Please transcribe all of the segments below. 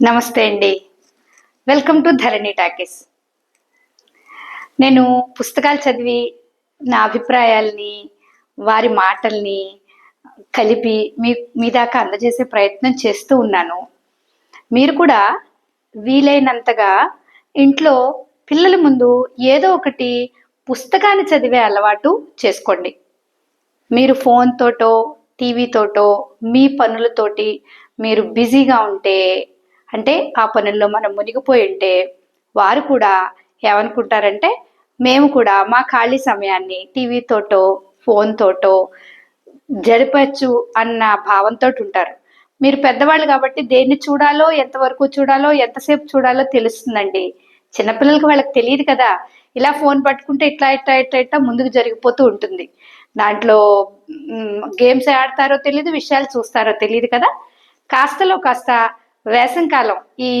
నమస్తే అండి. Welcome to Dharani talkies నేను పుస్తకాలు చదివి నా అభిప్రాయాల్ని వారి మాటల్ని కలిపి మీ మీ దాకా అందజేసే ప్రయత్నం చేస్తూ ఉన్నాను. మీరు కూడా వీలైనంతగా ఇంట్లో పిల్లల ముందు ఏదో ఒకటి పుస్తకాన్ని చదివే అలవాటు చేసుకోండి. మీరు ఫోన్తోటో టీవీతోటో మీ పనులతోటి మీరు బిజీగా ఉంటే అంటే ఆ పనుల్లో మనం మునిగిపోయి ఉంటే వారు కూడా ఏమనుకుంటారంటే మేము కూడా మా ఖాళీ సమయాన్ని టీవీతోటో ఫోన్తోటో జరపచ్చు అన్న భావంతో ఉంటారు. మీరు పెద్దవాళ్ళు కాబట్టి దేన్ని చూడాలో ఎంతవరకు చూడాలో ఎంతసేపు చూడాలో తెలుస్తుందండి. చిన్నపిల్లలకి వాళ్ళకి తెలియదు కదా. ఇలా ఫోన్ పట్టుకుంటే ఇట్లా ఇట్లా ఇట్లా ఇట్లా ముందుకు జరిగిపోతూ ఉంటుంది. దాంట్లో గేమ్స్ ఆడతారో తెలియదు విషయాలు చూస్తారో తెలియదు కదా. కాస్తలో కాస్త వేసంకాలం ఈ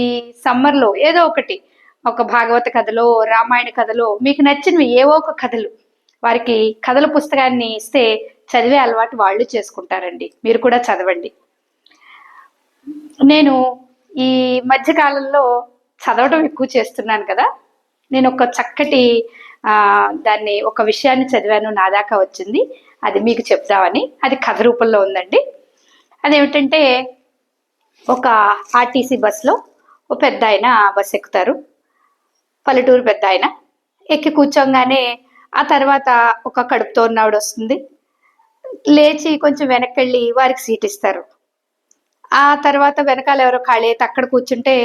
సమ్మర్లో ఏదో ఒకటి ఒక భాగవత కథలో రామాయణ కథలో మీకు నచ్చినవి ఏవో ఒక కథలు. వారికి కథల పుస్తకాన్ని ఇస్తే చదివే అలవాటు వాళ్ళు చేసుకుంటారండి. మీరు కూడా చదవండి. నేను ఈ మధ్యకాలంలో చదవడం ఎక్కువ చేస్తున్నాను కదా. నేను ఒక చక్కటి దాన్ని ఒక విషయాన్ని చదివాను నా దాకా వచ్చింది. అది మీకు చెప్తామని అది కథ రూపంలో ఉందండి. అదేమిటంటే ఒక ఆర్టీసీ బస్సులో ఓ పెద్ద ఆయన బస్సు ఎక్కుతారు. పల్లెటూరు పెద్ద ఆయన. ఎక్కి కూర్చోగానే ఆ తర్వాత ఒక కడుపుతో ఉన్నవాడు వస్తుంది. లేచి కొంచెం వెనక్కి వెళ్ళి వారికి సీట్ ఇస్తారు. ఆ తర్వాత వెనకాల ఎవరో ఖాళీ అయితే అక్కడ కూర్చుంటే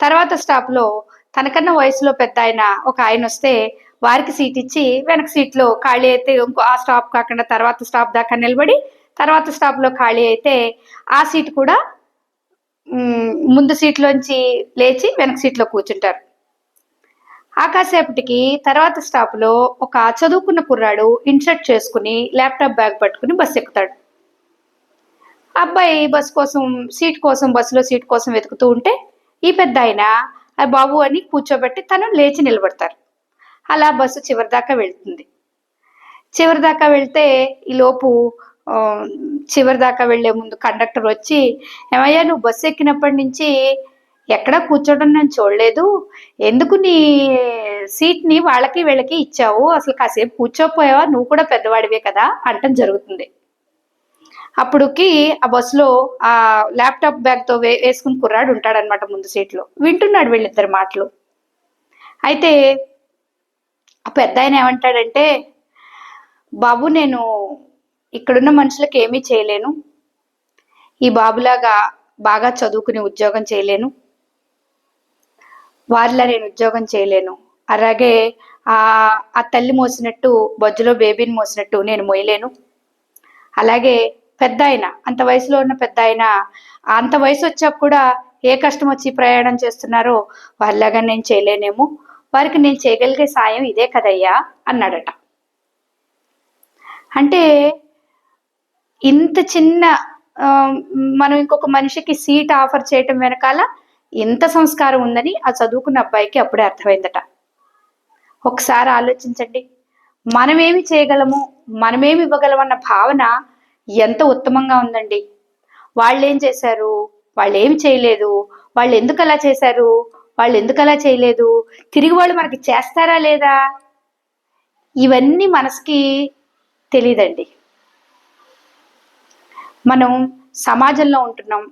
తర్వాత స్టాప్లో తనకన్నా వయసులో పెద్ద ఆయన ఒక ఆయన వస్తే వారికి సీట్ ఇచ్చి వెనక సీట్లో ఖాళీ అయితే ఇంకో ఆ స్టాప్ కాకుండా తర్వాత స్టాప్ దాకా నిలబడి తర్వాత స్టాప్లో ఖాళీ అయితే ఆ సీట్ కూడా ముందు సీట్లోంచి లేచి వెనక సీట్లో కూర్చుంటారు. ఆ కాసేపటికి తర్వాత స్టాప్లో ఒక చదువుకున్న కుర్రాడు ఇన్సర్ట్ చేసుకుని ల్యాప్టాప్ బ్యాగ్ పట్టుకుని బస్సు ఎక్కుతాడు. అబ్బాయి బస్ కోసం సీట్ కోసం బస్సులో సీట్ కోసం వెతుకుతూ ఉంటే ఈ పెద్ద ఆయన "ఆ బాబు అని కూర్చోబెట్టి తను లేచి నిలబడతారు. అలా బస్సు చివరి దాకా వెళ్తుంది. చివరి దాకా వెళ్తే ఈ లోపు చివరి దాకా వెళ్ళే ముందు కండక్టర్ వచ్చి ఏమయ్యా నువ్వు బస్సు ఎక్కినప్పటి నుంచి ఎక్కడా కూర్చోవడం నేను చూడలేదు. ఎందుకు నీ సీట్ని వాళ్ళకి వీళ్ళకి ఇచ్చావు? అసలు కాసేపు కూర్చోపోయావా? నువ్వు కూడా పెద్దవాడివే కదా అంటం జరుగుతుంది. అప్పుడుకి ఆ బస్సులో ఆ ల్యాప్టాప్ బ్యాగ్తో వే వేసుకుని కుర్రాడు ఉంటాడనమాట ముందు సీట్లో. వింటున్నాడు వీళ్ళిద్దరు మాటలు. అయితే ఆ పెద్ద ఆయన ఏమంటాడంటే బాబు నేను ఇక్కడున్న మనుషులకు ఏమీ చేయలేను. ఈ బాబులాగా బాగా చదువుకుని ఉద్యోగం చేయలేను. వారిలా నేను ఉద్యోగం చేయలేను. అలాగే ఆ ఆ తల్లి మోసినట్టు బొజ్జులో బేబీని మోసినట్టు నేను మోయలేను. అలాగే పెద్ద ఆయన అంత వయసులో ఉన్న పెద్ద ఆయన అంత వయసు వచ్చాక కూడా ఏ కష్టం వచ్చి ప్రయాణం చేస్తున్నారో వారిలాగా నేను చేయలేనేమో. వారికి నేను చేయగలిగే సాయం ఇదే కదయ్యా అన్నాడట. అంటే ఇంత చిన్న మనం ఇంకొక మనిషికి సీట్ ఆఫర్ చేయటం వెనకాల ఇంత సంస్కారం ఉందని ఆ చదువుకున్న అబ్బాయికి అప్పుడే అర్థమైందట. ఒకసారి ఆలోచించండి. మనమేమి చేయగలము? మనమేమి ఇవ్వగలమన్న భావన ఎంత ఉత్తమంగా ఉందండి. వాళ్ళు ఏం చేశారు? వాళ్ళు ఏమి చేయలేదు? వాళ్ళు ఎందుకు అలా చేశారు? వాళ్ళు ఎందుకు అలా చేయలేదు? తిరిగి వాళ్ళు మనకి చేస్తారా లేదా? ఇవన్నీ మనసుకి తెలియదండి మనం సమాజంలో ఉంటున్నాం.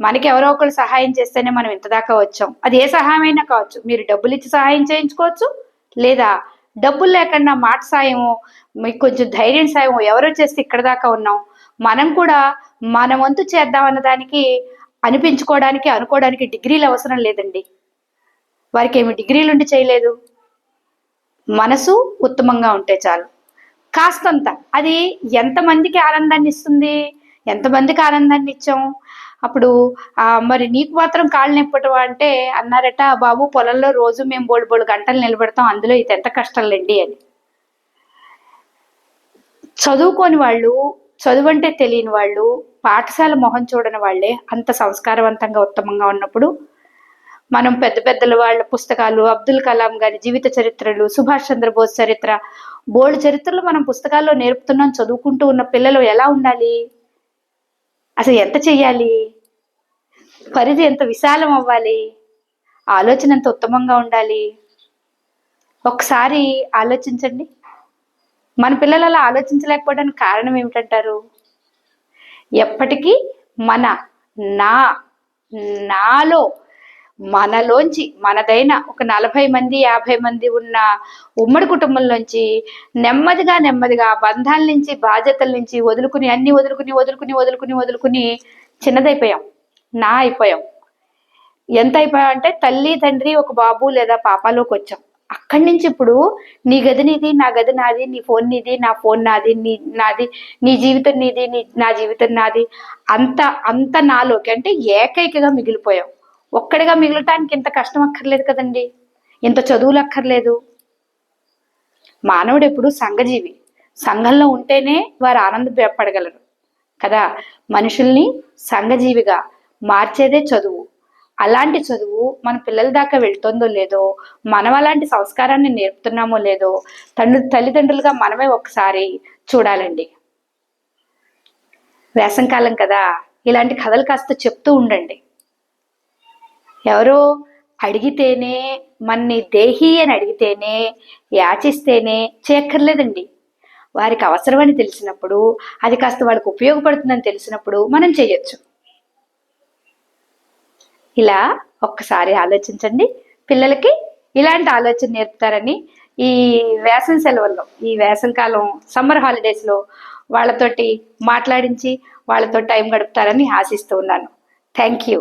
మనకి ఎవరో ఒకరు సహాయం చేస్తేనే మనం ఇంత దాకా వచ్చాం. అది ఏ సహాయం అయినా కావచ్చు. మీరు డబ్బులు ఇచ్చి సహాయం చేయించుకోవచ్చు. లేదా డబ్బులు లేకుండా మాట సాయము మీకు కొంచెం ధైర్యం సాయము ఎవరో చేస్తే ఇక్కడ దాకా ఉన్నాం. మనం కూడా మన వంతు చేద్దామన్న దానికి అనిపించుకోవడానికి అనుకోవడానికి డిగ్రీలు అవసరం లేదండి. వారికి ఏమి డిగ్రీలు ఉండి చేయలేదు. మనసు ఉత్తమంగా ఉంటే చాలు. కాస్తంత. అది ఎంతమందికి ఆనందాన్ని ఇస్తుంది? ఎంతమందికి ఆనందాన్ని ఇచ్చాం అప్పుడు మరి నీకు మాత్రం కాళ్ళు నింపటం అంటే అన్నారట బాబు పొలంలో రోజు మేము బోడు బోడు గంటలు నిలబెడతాం అందులో ఇది ఎంత కష్టాలండి అని. చదువుకోని వాళ్ళు చదువు అంటే తెలియని వాళ్ళు పాఠశాల మొహం చూడని వాళ్ళే అంత సంస్కారవంతంగా ఉత్తమంగా ఉన్నప్పుడు మనం పెద్ద పెద్దల వాళ్ళ పుస్తకాలు అబ్దుల్ కలాం గారి జీవిత చరిత్రలు సుభాష్ చంద్రబోస్ చరిత్ర బోల్డ్ చరిత్రలు మనం పుస్తకాల్లో నేర్పుతున్నాం చదువుకుంటూ ఉన్న పిల్లలు ఎలా ఉండాలి? అసలు ఎంత చెయ్యాలి? పరిధి ఎంత విశాలం అవ్వాలి? ఆలోచన ఎంత ఉత్తమంగా ఉండాలి? ఒకసారి ఆలోచించండి. మన పిల్లలు అలా ఆలోచించలేకపోవడానికి కారణం ఏమిటంటారు? ఎప్పటికీ మన నా నాలో మనలోంచి మనదైన ఒక నలభై మంది యాభై మంది ఉన్న ఉమ్మడి కుటుంబంలోంచి నెమ్మదిగా నెమ్మదిగా బంధాల నుంచి బాధ్యతల నుంచి వదులుకుని అన్ని వదులుకుని వదులుకుని వదులుకుని వదులుకుని చిన్నదైపోయాం. నా అయిపోయాం. ఎంత అయిపోయాం అంటే తల్లి తండ్రి ఒక బాబు లేదా పాపాలోకి వచ్చాం. అక్కడి నుంచి ఇప్పుడు నీ గది నీది నా గది నాది నీ ఫోన్ నీది నా ఫోన్ నాది నీ నాది నీ జీవితం నీది నీ నా జీవితం నాది అంత అంత నాలోకి అంటే ఏకైకగా మిగిలిపోయాం. ఒక్కడిగా మిగలటానికి ఇంత కష్టం అక్కర్లేదు కదండి. ఇంత చదువులు అక్కర్లేదు. మానవుడు ఎప్పుడు సంఘజీవి. సంఘంలో ఉంటేనే వారు ఆనందపడగలరు కదా? మనుషుల్ని సంఘజీవిగా మార్చేదే చదువు. అలాంటి చదువు మన పిల్లల దాకా వెళ్తుందో లేదో మనం అలాంటి సంస్కారాన్ని నేర్పుతున్నామో లేదో తండ్రి తల్లిదండ్రులుగా మనమే ఒకసారి చూడాలండి. వేసంకాలం కదా? ఇలాంటి కథలు కాస్త చెప్తూ ఉండండి. ఎవరో అడిగితేనే మన్ని దేహి అని అడిగితేనే యాచిస్తేనే చేయక్కర్లేదండి. వారికి అవసరమని తెలిసినప్పుడు అది కాస్త వాళ్ళకి ఉపయోగపడుతుందని తెలిసినప్పుడు మనం చేయొచ్చు. ఇలా ఒక్కసారి ఆలోచించండి. పిల్లలకి ఇలాంటి ఆలోచన నేర్పుతారని ఈ వేసవి సెలవుల్లో ఈ వేసవికాలం సమ్మర్ హాలిడేస్లో వాళ్ళతోటి మాట్లాడించి వాళ్ళతో టైం గడుపుతారని ఆశిస్తూ ఉన్నాను. Thank you